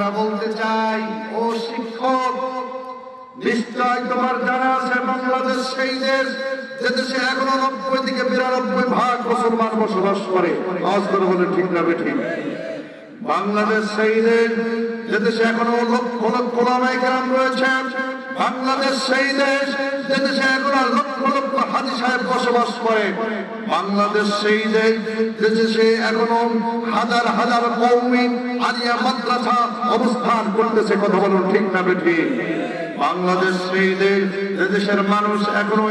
আমরা বলতে চাই, ও শিক্ষক, নিশ্চয় তোমার জানা আছে, বাংলাদেশ সেই দেশ যে দেশে এখনও নব্বই থেকে বিরানব্বই ভাগ মুসলমান বসবাস করে। আজ করে বলে ঠিক না ঠিক বাংলাদেশ সেই দেশ যে দেশে এখনও লক্ষ লক্ষ লামাই গ্রাম রয়েছে বাংলাদেশ সেই দেশ যে দেশে এখন লক্ষ লক্ষ হাজি সাহেব বসবাস করে। বাংলাদেশ সেই দেশ যে দেশে এখনও হাজার হাজার কৌমিন আলিয়া মাদ্রাসা অবস্থান করতেছে, কথা বলুন ঠিক না বেঠিক? বাংলাদেশ মানুষ এখনও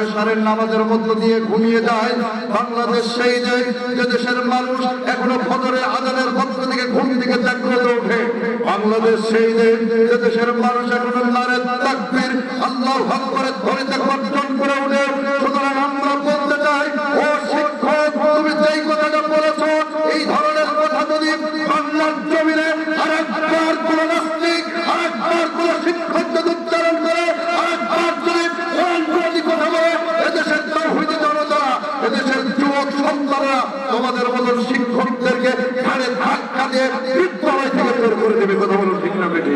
দেশের মানুষ এখনও ফজরে ওঠে। বাংলাদেশ দেশের মানুষ এখনও তাকবীর আল্লাহ করে সুতরাং আমরা বলতে চাই ও শিক্ষক তুমি যেই কথাটা বলেছ এই ধরনের কথা যদি বাংলার জমিনে আরেকবার কোন নাস্তিক আরেকবার কোন শিক্ষক যদি উচ্চারণ করে আরেকবার যদি কোরআন বিরোধী কথা বলে এদেশের তৌহিদি জনতা এদেশের যুবক সন্তানরা তোমাদের মতন শিক্ষকদেরকে ঘাড়ে দিয়ে বিদ্যালয় থেকে বের করে দেবে, কথা বলো ঠিক না, বেটি?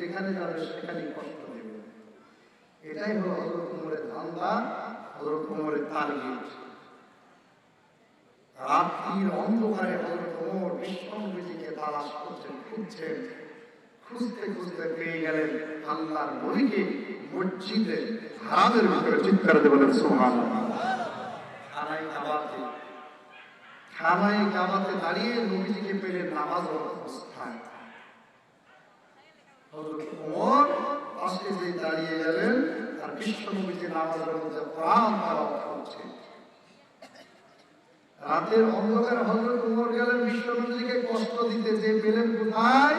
যেখানে যাবে সেখানে কষ্ট দেবে। এটাই হলো হযরত ওমরের ধান্দা হযরত ওমরের তারগিব রাত্রির অন্ধকারে হযরত ওমর বিশ্বনবীজিকে তালাশ করছেন, খুঁজছেন। খুঁজতে খুঁজতে পেয়ে গেলেন আল্লাহর নবীকে মসজিদে হারামের ভিতরে চিৎকার দাঁড়িয়ে নবীজিকে নামাজ অবস্থায় দাঁড়িয়ে গেলেন, আর নামাজের মধ্যে প্রাণ রাতের অন্ধকার হযরত ওমর গেলেন বিশ্ব নবীজিকে কষ্ট দিতে যে পেলেন কোথায়?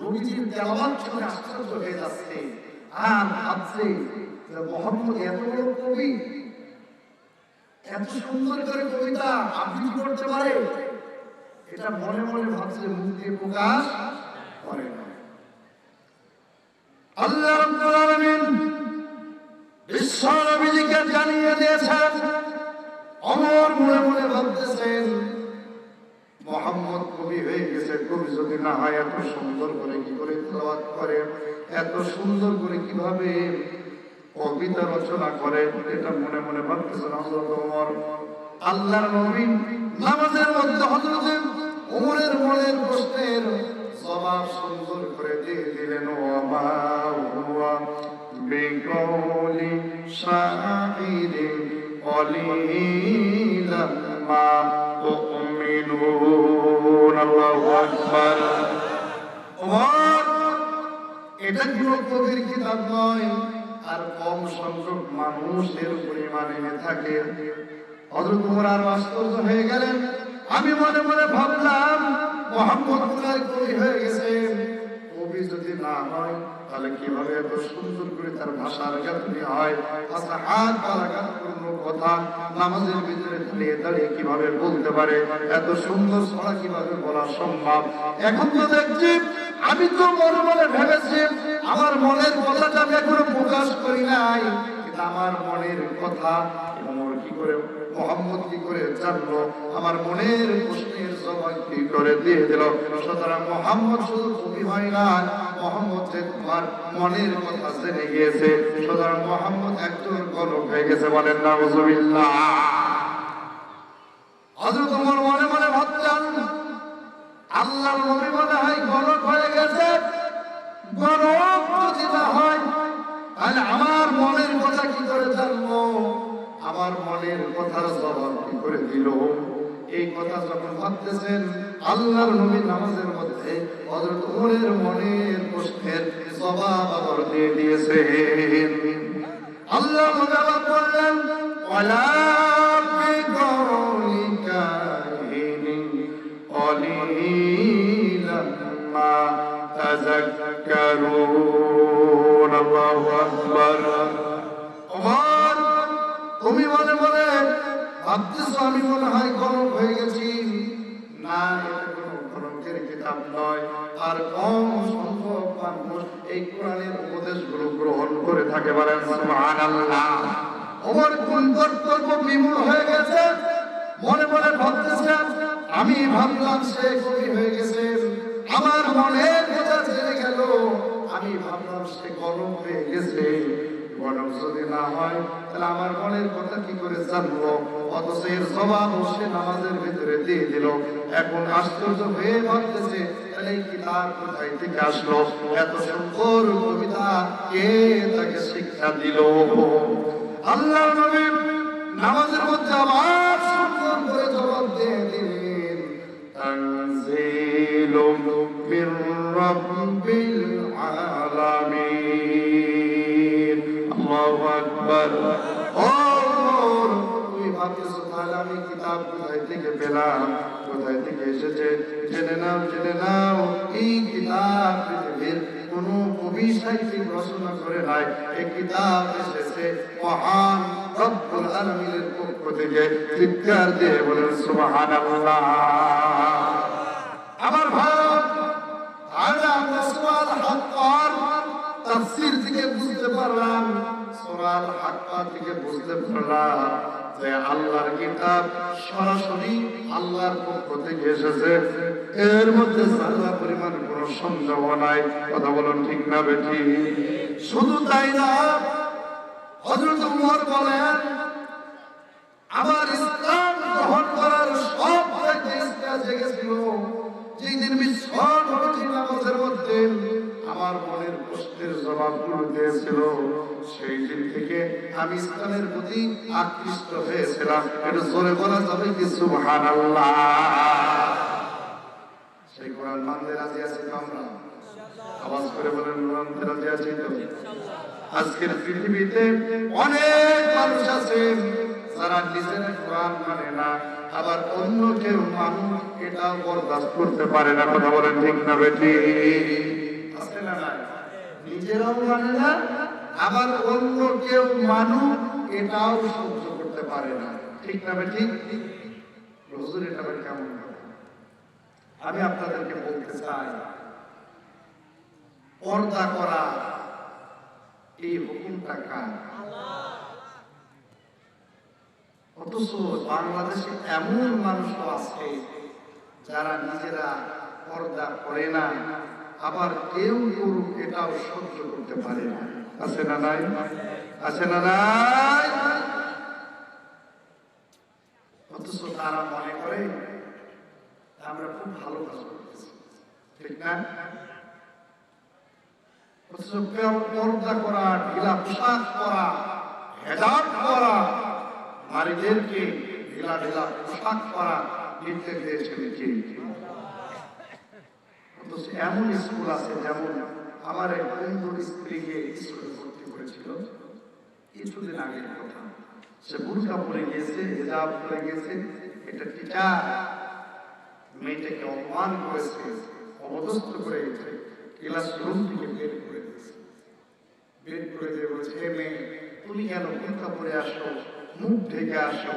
নবীজির হয়ে যাচ্ছে। আর ভাবছে এত বড় কবি, এত সুন্দর করে কবিতা আবৃত্তি করতে পারে। এটা মনে মনে ভাবছে, মুখ দিয়ে প্রকাশ করে আল্লাহ বিশ্ব নবীজিকে জানিয়ে দিয়েছেন যদি না হয়, এত সুন্দর করে কি করে তেলাওয়াত করেন? এত সুন্দর করে কীভাবে কবিতা রচনা করেন? এটা মনে মনে ভাবতেছেন হজরত ওমর। আল্লাহর নবীন নামাজের মধ্যে হজরত ওমরের মনের প্রশ্নের জবাব সুন্দর করে দিয়ে দিলেন, ও আমা হুয়া বিকৌলি শাইরে মা এটা যুবকদের কিতাব আর কম মানুষের পরিমাণে থাকে। হযরত ওমর আর হয়ে গেলেন। আমি মনে মনে ভাবলাম, মোহাম্মদ কবি হয়ে গেছে। কবি যদি না হয়, তাহলে কীভাবে এত সুন্দর করে তার ভাষার গাঁথনি হয়? ভাষা হাত পালা কথা, নামাজের ভিতরে দাঁড়িয়ে দাঁড়িয়ে কীভাবে বলতে পারে, এত সুন্দর ছড়া কীভাবে বলা সম্ভব? এখন তো দেখছি, আমি তো মনে মনে ভেবেছি, আমার মনের কথাটা আমি এখনও প্রকাশ করি নাই। আমার মনের কথা। ওমর কি করে, মোহাম্মদ কি করে জানলো? আমার মনের প্রশ্নের জবাব কি করে দিয়ে দিল? সুতরাং মোহাম্মদ শুধু কবি হয় না, মোহাম্মদ যে তোমার মনের কথা জেনে গিয়েছে সুতরাং মোহাম্মদ একজন গণক হয়ে গেছে বলেন না হুজুবিল্লাহ হযরত ওমর মনে মনে ভাবছেন আল্লাহর নবী মনে হয় গণক হয়ে গেছে। গণক যদি না হয়, তাহলে আমার জন্ম আমার মনের কথা জবাব কি করে দিল? এই কথা যখন ভাবতেছেন, আল্লাহর নবী নামাজের মধ্যে হযরত মনের প্রশ্নের জবাব আবার দিয়ে দিয়েছেন। আল্লাহ নবী বললেন, ওয়ালা বিকাউলিকা আল্লাহু আকবার। ভাবতেছ আমি মনে হয় গরম হয়ে গেছি? না গরমের কিতাব নয়। আর কম সংখ্যক মানুষ এই কোরআনের উপদেশগুলো গ্রহণ করে থাকে সুবহানাল্লাহ। ওমর কোন কর্তব্য বিমূল হয়ে গেছে? মনে মনে ভাবতেছে আমি ভাবলাম সে কবি হয়ে গেছে। আমার মনের কথা ছেড়ে গেল, আমি ভাবলাম সে গরম হয়ে গেছে। যদি না হয়, তাহলে আমার মনের কথা কি করে অথচ এর জবাব নামাজের ভিতরে দিয়ে দিল। এখন আশ্চর্য তাহলে এই কে তাকে শিক্ষা নামাজের মধ্যে আবার সুন্দর করে জবাব দিয়ে দিলেন, তানজিলুম রাব্বিল আলামিন। আকবার ও তুই ভাবছিস তাহলে আমি কিতাব কোথায় থেকে পেলাম? কোথায় থেকে এসেছে? জেনে নাও জেনে নাও, এই কিতাব পৃথিবীর কোনো কবি সাহিত্যিক রচনা করে নাই। এই কিতাব এসেছে মহান রব্বুল আলমিনের পক্ষ থেকে। চিৎকার দিয়ে বলেন সুবাহান আমার ভাই আমরা সুবাল হাত তাফসির থেকে বুঝতে পারলাম সূরাল হাক্কা থেকে বুঝতে পারলাম যে আল্লাহর কিতাব সরাসরি আল্লাহর পক্ষ থেকে এসেছে, এর মধ্যে সাল্লাহ পরিমাণ কোনো সন্দেহ নাই। কথা বলুন ঠিক না বেটি শুধু তাই না, হযরত উমর বলেন, আমার ইসলাম গ্রহণ করার সব ইচ্ছা জেগেছিল যেই দিন মিশ্রণ নামাজের মধ্যে আমার মনের প্রশ্নের জবাবগুলো দিয়েছিল। সেই দিন থেকে আমি ইসলামের প্রতি আকৃষ্ট হয়েছিলাম। এটা জোরে বলা যাবে কি সুবহানাল্লাহ? সেই কোরআন মানতে রাজি আছি আমরা? আওয়াজ করে বলেন, মানতে রাজি আছি তো? আজকের পৃথিবীতে অনেক মানুষ আছে যারা নিজেরা কোরআন মানে না, আবার অন্য কেউ মানুষ এটা বরদাস্ত করতে পারে না। কথা বলেন ঠিক না বেটি নিজেরাও মানে না, আবার অন্য কেউ এটাও সহ্য করতে পারে না। ঠিক না বেটি হুজুর এটা কেমন আমি আপনাদেরকে বলতে চাই, পর্দা করা, এই হুকুমটা কার? অথচ বাংলাদেশে এমন মানুষ আছে যারা নিজেরা পর্দা করে না। আবার কেউ কেউ এটাও সহ্য করতে পারে না। আছে না নাই? আছে না নাই? অথচ তারা মনে করে, আমরা খুব ভালো কাজ ঠিক না? অথচ করা ঢিলা করা করা, নারীদেরকে ঢিলা করা নির্দেশ দিয়েছেন অথচ এমন স্কুল আছে যেমন আমার এক বন্ধুর স্ত্রী গিয়ে স্কুলে ভর্তি করেছিল কিছুদিন আগের কথা। সে বুর্কা পরে গিয়েছে, হেজাব পরে গিয়েছে। এটা টিচার মেয়েটাকে অপমান করেছে অবদস্ত করে গেছে ক্লাসরুম থেকে বের করে দিয়েছে। বের করে দিয়ে বলছে "হে মেয়ে, তুমি কেন বুর্কা পরে আসো, মুখ ঢেকে আসো?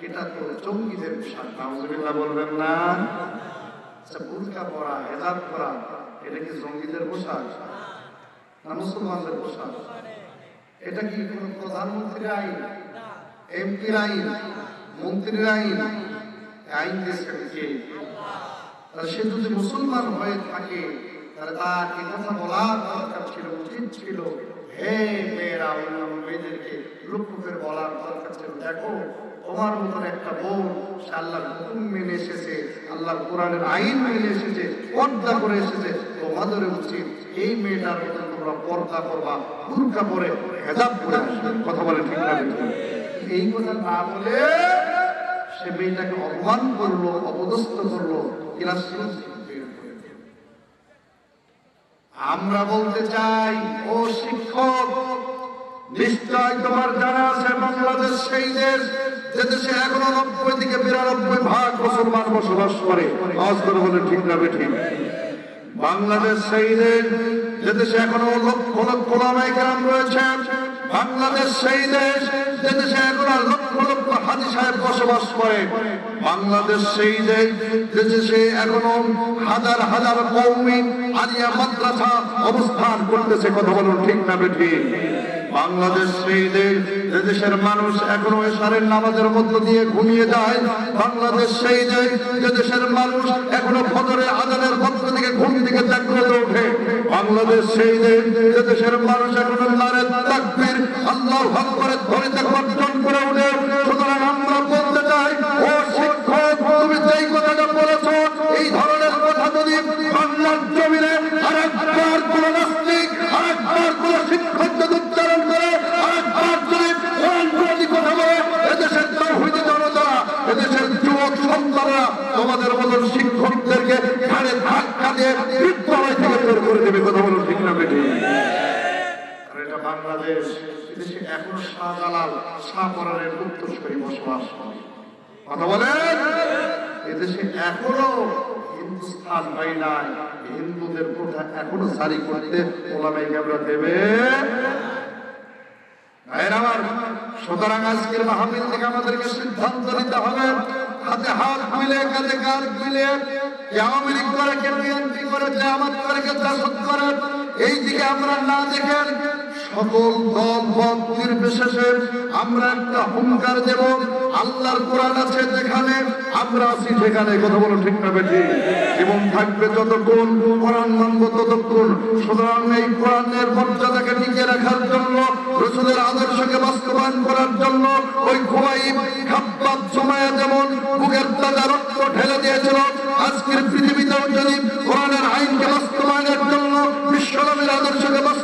এটা তো জঙ্গিদের পোশাক, নাউজুবিল্লাহ বলবেন না। আচ্ছা পরা হেজাব পরা এটা কি জঙ্গিদের পোশাক? না মুসলমানদের পোশাক? এটা কি কোন প্রধানমন্ত্রীর আইন? এমপির আইন? মন্ত্রীর আইন? আইন দিয়েছে কে? তাহলে সে যদি মুসলমান হয়ে থাকে, তাহলে তার এই কথা বলার দরকার ছিল, উচিত ছিল। হে মেয়েরা অন্য মেয়েদেরকে লক্ষ্য করে বলার দরকার ছিল। দেখো তোমার মতন একটা বোন সে আল্লাহর হুকুম মেনে এসেছে, আল্লাহর কোরআনের আইন মেনে এসেছে, পর্দা করে এসেছে। তোমাদের উচিত এই মেয়েটার মতন তোমরা পর্দা করবা বুর্কা পরে হেদাব করে কথা বলে ঠিক না এই কথা না বলে সে মেয়েটাকে অপমান করল, অপদস্থ করল করে দিল। আমরা বলতে চাই, ও শিক্ষক নিশ্চয় তোমার জানা আছে বাংলাদেশ সেই দেশ এখনও বিরানব্বই ভাগ বসবাস করে। ঠিক না বাংলাদেশ সেই এখনও বাংলাদেশ যে দেশে সাহেব বসবাস করে। বাংলাদেশ সেই দেশে এখনও হাজার হাজার কৌমি আলিয়া মাদ্রাসা অবস্থান করতেছে। কথা বলুন, ঠিক না বেঠিক বাংলাদেশ সেই দেশ যে দেশের মানুষ এখনও সারের নামাজের মধ্য দিয়ে ঘুমিয়ে যায়। বাংলাদেশ সেই দেশ যে দেশের মানুষ এখনও ফজরের আজানের মধ্য থেকে ঘুম থেকে জাগ্রত ওঠে। বাংলাদেশ সেই দেশ যে দেশের মানুষ এখনও নারের তাকবীর আল্লাহ আকবরের ধ্বনিতে গর্জন করে ওঠে। সুতরাং আমরা বলতে চাই ও শিক্ষক তুমি যেই কথাটা বলেছ এই ধরনের কথা যদি বাংলার জমিনে আরেকবার কোন নাস্তিক আরেকবার কোন শিক্ষক যদি উচ্চারণ করে আরেকবার যদি কোরআন বিরোধী কথা বলে এদেশের তৌহিদি জনতা এদেশের যুবক সন্তানরা তোমাদের মতন শিক্ষকদেরকে, ঘাড়ে ধাক্কা দিয়ে বিদ্যালয় থেকে বের করে দেবে, কথা বলো ঠিক না বেটি এটা বাংলাদেশ এদেশে এখনও বলেন? হিন্দুস্তান হয় নাই। হিন্দুদের কোঠা এখনও জারি করতে ওলামাই আমরা দেবে। আমার, সুতরাং আজকের মাহফিল থেকে আমাদেরকে সিদ্ধান্ত নিতে হবে। হাতে হাত মিলে, কাঁধে কাঁধ মিলে আওয়ামী লীগ করে কে বিএনপি করে, জামাত করে কে এই দিকে আমরা না দেখেন সকল দল মত নির্বিশেষে আমরা একটা হুঙ্কার দেব। আল্লাহর কোরআন আছে যেখানে, আমরা আছি সেখানে। কথা বলো ঠিক না বেঠি? এবং থাকবে যতক্ষণ, কোরআন মানব ততক্ষণ। সুতরাং এই কোরআনের মর্যাদাকে টিকে রাখার জন্য, রসুলের আদর্শকে বাস্তবায়ন করার জন্য ওই খুবাইব খাব্বাব সময়ে যেমন বুকের তাজা রক্ত ঢেলে দিয়েছিল, আজকের পৃথিবীতেও যদি কোরআনের আইনকে বাস্তবায়নের জন্য বিশ্বনবীর আদর্শকে বাস্তবায়ন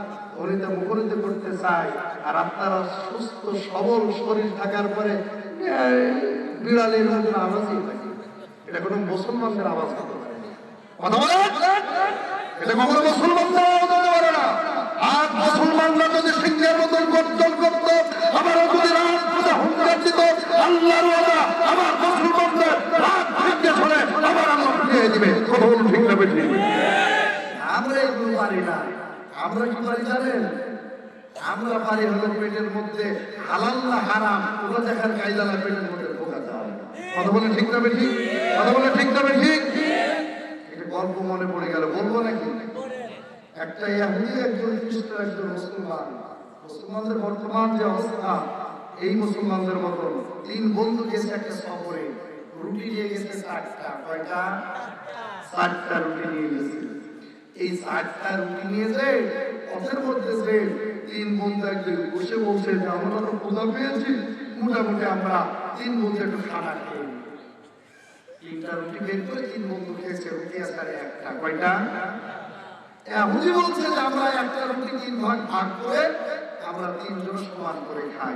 ধরিতে মুখরিত করতে চায়। আর আপনারা সুস্থ, সবল শরীর থাকার পরে বিড়ালের আওয়াজই এটা কোনো মুসলমানদের আওয়াজ হতে পারে কথা এটা কখনো মুসলমানদের আওয়াজ হতে পারে না। আর মুসলমানরা যদি সিংহের মতন গর্জন করত, আমারও যদি রাত পূজা হুঙ্কার দিত, আল্লাহর আমার মুসলমানদের রাত ভেঙে ছড়ে আবার আল্লাহ ফিরিয়ে দিবে। কথা বলুন ঠিক? না আমরা এগুলো পারি না। আমরা কি পারি জানেন? আমরা পারি হলো পেটের মধ্যে হালাল হারাম ওরা দেখার কায়দা না পেটের মধ্যে ঢোকা কথা বলে ঠিক না ঠিক কথা বলে ঠিক না ঠিক এটা গল্প মনে পড়ে গেল, বলব নাকি? একটা ইয়াহুদি একজন খ্রিস্ট একজন মুসলমান। মুসলমানদের বর্তমান যে অবস্থা, এই মুসলমানদের মতন তিন বন্ধু গেছে একটা সফরে। রুটি নিয়ে গেছে চারটা। কয়টা? চারটা রুটি নিয়ে গেছে। এই চারটা রুটি নিয়ে যে পথের মধ্যে যে তিন বন্ধু একদিন বসে যে আমরা তো পেয়েছি। মোটামুটি আমরা তিন বন্ধু একটু খানা খেয়ে এহুদি বলছে যে আমরা একটা রুটি ভাগ করে আমরা তিনজন সমান করে খাই।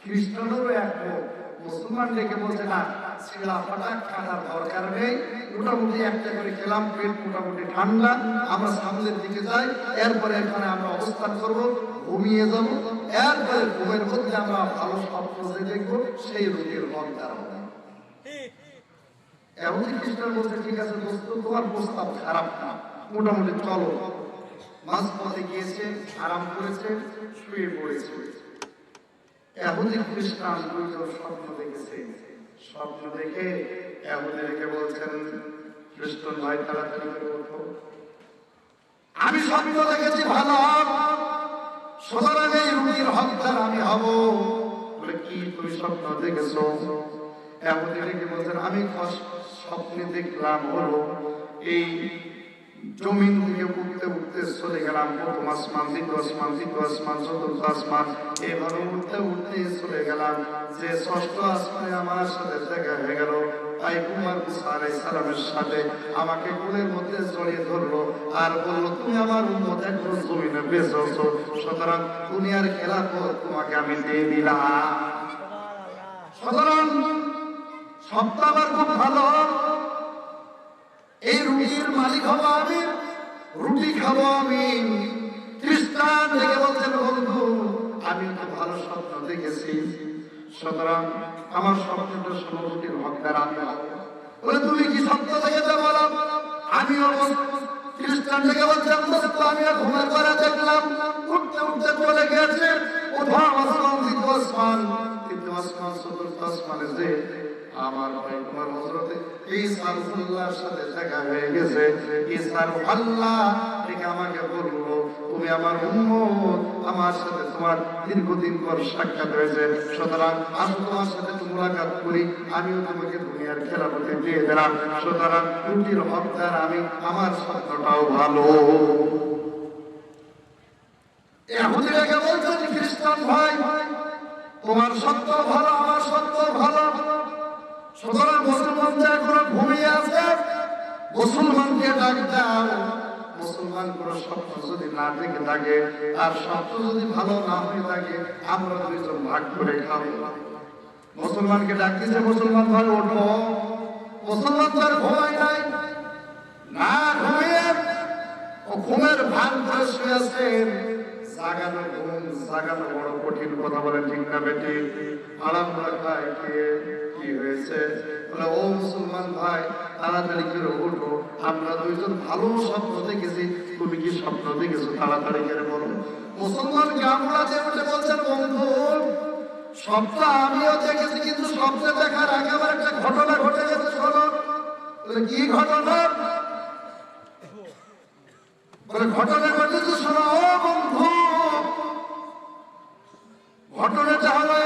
খ্রিস্টানেরও একমত মুসলমান ডেকে বলছে না দরকার নেই। মোটামুটি একটা করে খেলাম মোটামুটি ঠান্ডা। আমরা সামনের দিকে যাই আমরা অবস্থান ঘুমিয়ে আমরা ভালো দেখব, সেই এমন ঠিক আছে না। মোটামুটি চলো। মাঝ পথে গিয়েছে, আরাম করেছে, শুয়ে পড়েছে। এহুদি খ্রিস্টান দুইজন স্বপ্ন দেখেছে। স্বপ্ন দেখে এমনকে বলছেন খ্রিস্টান ভাই কি করে ওঠো আমি স্বপ্ন দেখেছি ভালো সুতরাং এই রুগীর হকদার আমি হব। বলে, কি তুমি স্বপ্ন দেখেছ? এমন দেখে বলছেন, আমি স্বপ্নে দেখলাম হলো এই জমিন থেকে উঠতে উঠতে চলে গেলাম, প্রথম আসমান দ্বিতীয় আসমান তৃতীয় আসমান, চতুর্থ আসমান। এভাবে উঠতে উঠতে চলে গেলাম, যে ষষ্ঠ আসমানে আমার সাথে দেখা হয়ে গেল। তাই কুমার সালামের সাথে আমাকে কোলের মধ্যে জড়িয়ে ধরলো আর বলল, তুমি আমার উন্মত জমিনে বেঁচে আছো। সুতরাং দুনিয়ার খেলাফত তোমাকে আমি দিয়ে দিলাম। সুতরাং সপ্তাহ খুব ভালো। এই রুটির মালিক হব আমি, রুটি খাব আমি। খ্রিস্টান থেকে বলছেন, বন্ধু, আমি তো ভালো স্বপ্ন দেখেছি। সুতরাং আমার স্বপ্নটা রুটির হকদার আমি বলে, তুমি কি স্বপ্ন দেখেছ বলো? আমিও খ্রিস্টান থেকে বলছেন দোস্ত আমিও ঘুমের ঘরে দেখলাম। উঠতে উঠতে চলে গেছে কোথাও আসমান দ্বিতীয় আসমান তৃতীয় আসমান চতুর্থ আসমানে যে আমার তোমার হজরতে সাথে দেখা হয়ে গেছে। থেকে আমাকে বলল, তুমি আমার উম্মত, আমার সাথে তোমার দীর্ঘদিন পর সাক্ষাৎ হয়েছে। সুতরাং আমি তোমার সাথে করি, আমিও তোমাকে দুনিয়ার দিয়ে দিলাম। সুতরাং আমি, আমার স্বপ্নটাও ভালো। খ্রিস্টান ভাই, তোমার সত্য ভালো, আমার সত্য ভালো। সুতরাং মুসলমানদের এখনও ঘুমিয়ে আছে, মুসলমানকে ডাক দাও। মুসলমান কোন স্বপ্ন যদি না দেখে থাকে, আর স্বপ্ন যদি ভালো না হয়ে থাকে, আমরা দুইজন ভাগ করে খাব। মুসলমানকে ডাক দিছে মুসলমান ভাই, ওঠো। মুসলমান তো আর ঘুমায় নাই। না ঘুমিয়ে ও ঘুমের ভান করে শুয়ে আছেন। জাগানো ঘুম জাগানো বড় কঠিন কথা বলে বেটি? কে হয়েছে? বলে, ও মুসলমান ভাই, তাড়াতাড়ি করে আমরা দুইজন ভালো স্বপ্ন দেখেছি, তুমি কি স্বপ্ন দেখেছ? তাড়াতাড়ি করে বলো। গামলাতে উঠে বলছেন বন্ধু, স্বপ্ন আমিও দেখেছি, কিন্তু স্বপ্নে দেখার আগে একটা ঘটনা ঘটে গেছে, শোনো। কি ঘটনা? ঘটনা ঘটেছে, শোনো, ও বন্ধু ঘটনাটা হলো,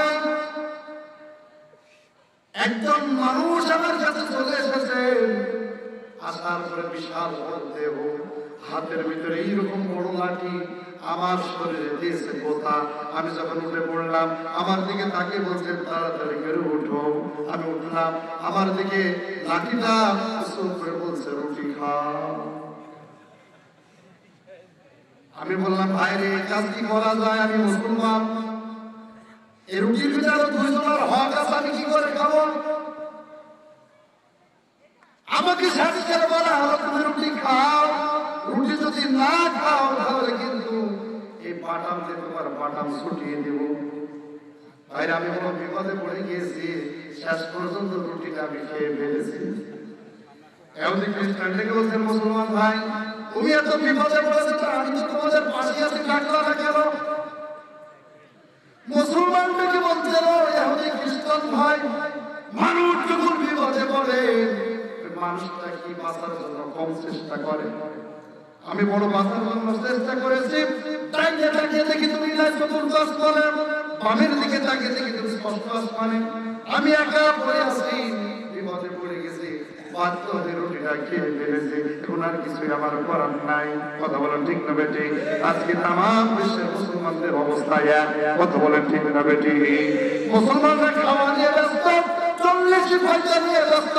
একজন মানুষ আমার কাছে চলে এসেছে। আসার পরে বিশাল দেহ, হাতের ভিতরে এইরকম বড় লাঠি আমার শরীরে দিয়েছে কোথা আমি যখন উঠে পড়লাম, আমার দিকে তাকে বলছে, তাড়াতাড়ি করে উঠো। আমি উঠলাম, আমার দিকে লাঠিটা করে বলছে, রুটি খাও। আমি বললাম ভাই রে কাজ কি করা যায়? আমি মুসলমান। এই রুটির ভিতরে দুইজনের হক আছে করে খাব আমাকে সাথে করে বলা হলো? তুমি রুটি খাও। রুটি যদি না খাও, তাহলে কিন্তু এই বাটাম দিয়ে তোমার বাটাম ছুটিয়ে দেব। ভাইরা, আমি কোনো বিপদে পড়ে গিয়েছি। শেষ পর্যন্ত রুটিটা আমি খেয়ে ফেলেছি। এমনি খ্রিস্টান থেকে বলছেন, মুসলমান ভাই, তুমি এত বিপদে পড়েছো, আমি তো তোমাদের পাশে আছি ডাকলা না বলছে এহুদি খ্রিস্টান ভাই, মানুষ যখন বিপদে পড়ে মানুষটা কি বাঁচার জন্য কম চেষ্টা করে? আমি বড় বাঁচার জন্য চেষ্টা করেছি। তাকিয়ে তাকিয়ে দেখি তুমি চতুর্থ আসমানে, বামের দিকে তাকিয়ে দেখি তুমি ষষ্ঠ আসমানে। আমি একা পড়ে আছি, বিপদে পড়ে করার নাই কথা বলেন ঠিক না আজকে তাম বিশ্বের মুসলমানদের অবস্থা এক কথা ঠিক না বেটি মুসলমানরা খাওয়া নিয়ে ব্যস্ত চল্লিশ পয়সা নিয়ে ব্যস্ত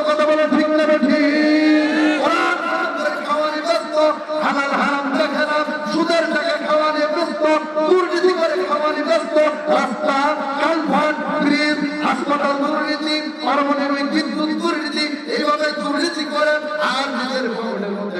খাওয়া নিয়ে ব্যস্ত হালাল খাওয়া নিয়ে ব্যস্ত দুর্নীতি হাসপাতাল দুর্নীতি পারমাণবিক বিদ্যুৎ দুর্নীতি এইভাবে দুর্নীতি করে আর নিজের পকেটের মধ্যে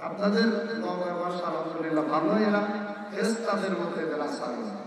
আপনাদের নগর মাস আলহামদুলিল্লাহ ভালো এরা তাদের মধ্যে বেলা আছে